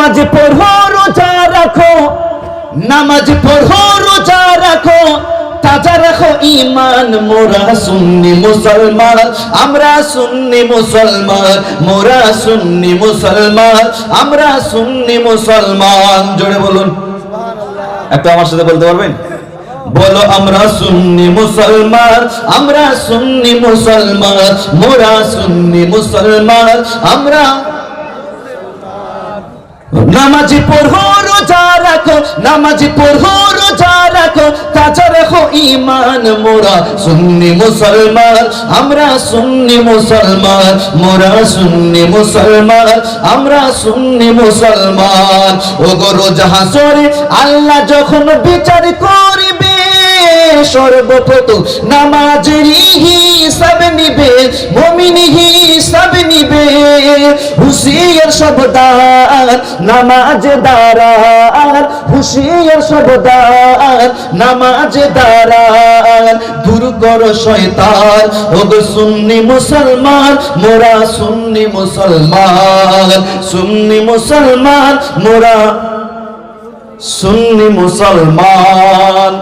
নামাজ পড়ো, রোজা রাখো। নামাজ পড়ো, রোজা রাখো। তাজা রাখো ইমান মোরা সুন্নি মুসলমান, আমরা সুন্নি মুসলমান, মোরা সুন্নি মুসলমান, আমরা সুন্নি মুসলমান। জোরে বলুন। একটা আমার সাথে বলতে পারবেন? বলো, আমরা সুন্নি মুসলমান, আমরা সুন্নি মুসলমান, মোরা সুন্নি মুসলমান, আমরা নামাজি পড়ো, রোজা রাখো, নামাজি পড়ো, রোজা রাখো, তাজা রাখো ইমান মোরা সুন্নি মুসলমান, আমরা সুন্নি মুসলমান, মোরা সুন্নি মুসলমান, আমরা সুন্নি মুসলমান। ও গো রোজা হাসরে আল্লাহ যখন বিচার করিবে, সর্বপ্রথম নামাজের হিসাব নিবে, মমিন হিসাব নিবে। হুশিয়ার সবদার নামাজ দারার হুশিয়ার সবদার নামাজ দারার দূর কর শয়তান ও গো সুন্নি মুসলমান, মোরা সুন্নি মুসলমান সুন্নি মুসলমান, মোরা সুন্নি মুসলমান।